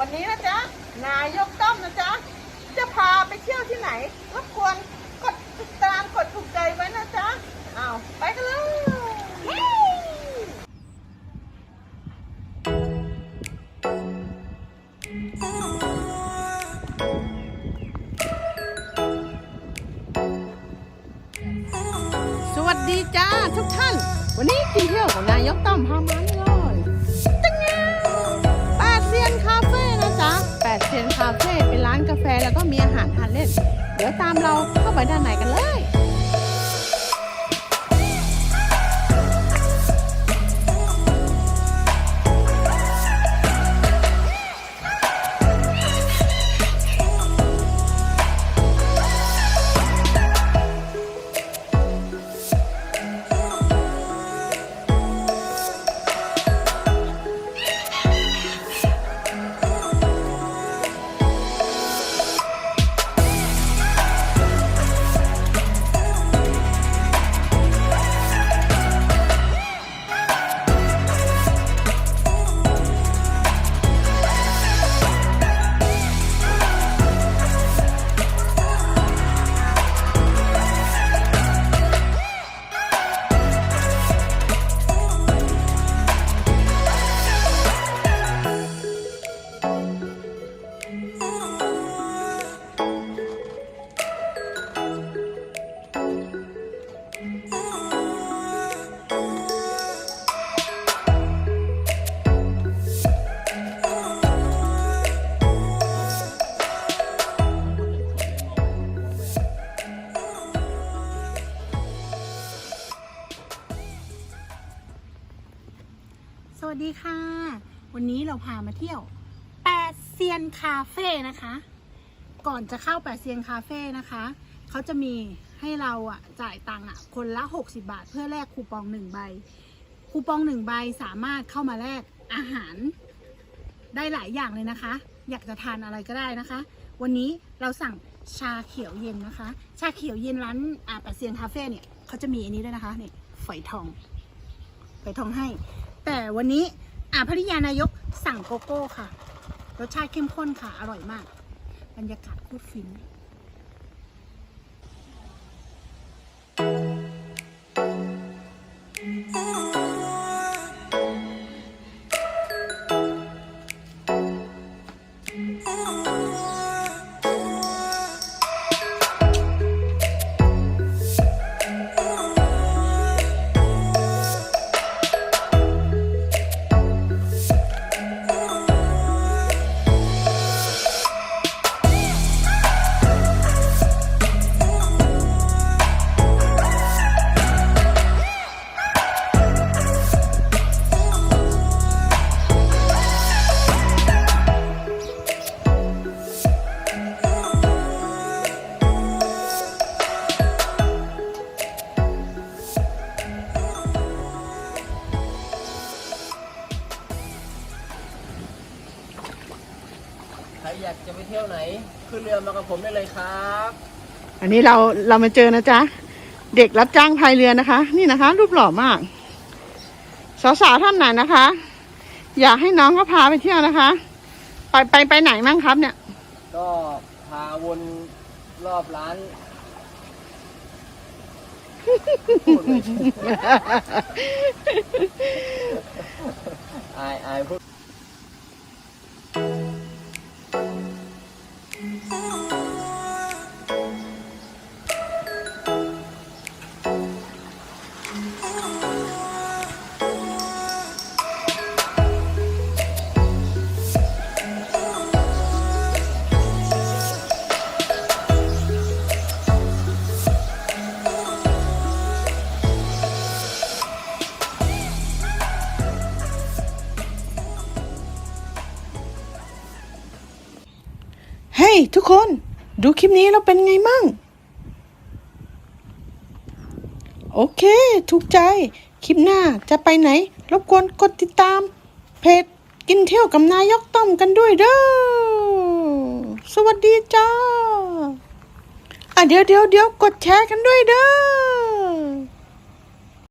วันนี้นะจ๊ะ นายกต้อมนะจ๊ะ จะพาไปเที่ยวที่ไหนรบกวนกดติดตามกดถูกใจไว้นะจ๊ะเอาไปกันเลยสวัสดีจ้าทุกท่าน วันนี้กินเที่ยวของนายกต้อมพามา คาเฟ่เป็นร้านกาแฟแล้วก็มีอาหารทานเล่น เดี๋ยวตามเราเข้าไปด้านใน วัสดีค่ะ วันนี้เราพามาเที่ยวแปดเซียนคาเฟ่นะคะ ก่อนจะเข้าแปดเซียนคาเฟ่นะคะ เขาจะมีให้เราอะจ่ายตังค์อะคนละ 60 บาท เพื่อแลกคูปองหนึ่งใบ คูปองหนึ่งใบสามารถเข้ามาแลกอาหารได้หลายอย่างเลยนะคะ อยากจะทานอะไรก็ได้นะคะ วันนี้เราสั่งชาเขียวเย็นนะคะ ชาเขียวเย็นร้านอาแปดเซียนคาเฟ่เนี่ยเขาจะมีอันนี้ด้วยนะคะนี่ฝอยทองฝอยทองให้ แต่วันนี้อาภริยานายกสั่งโกโก้ค่ะ รสชาติเข้มข้นค่ะ อร่อยมาก บรรยากาศโคตรฟิน จะไปเที่ยวไหน ขึ้นเรือมากับผมได้เลยครับ อันนี้เราเรามาเจอนะจ๊ะ เด็กรับจ้างพายเรือนะคะ นี่นะคะ รูปหล่อมากสาวๆท่านไหนนะคะ อยากให้น้องก็พาไปเที่ยวนะคะ ไปไปไปไหนมั่งครับเนี่ย ก็พาวนรอบร้านพูดเลยอายอายพูด เฮ้ยทุกคนดูคลิปนี้เราเป็นไงมั่ง โอเค ถูกใจ คลิปหน้าจะไปไหน รบกวนกดติดตาม เพจกินเที่ยวกับนายกต้อมกันด้วยเด้อ สวัสดีจ้า อะเดี๋ยวเดี๋ยวเดี๋ยวกดแชร์กันด้วยเด้อ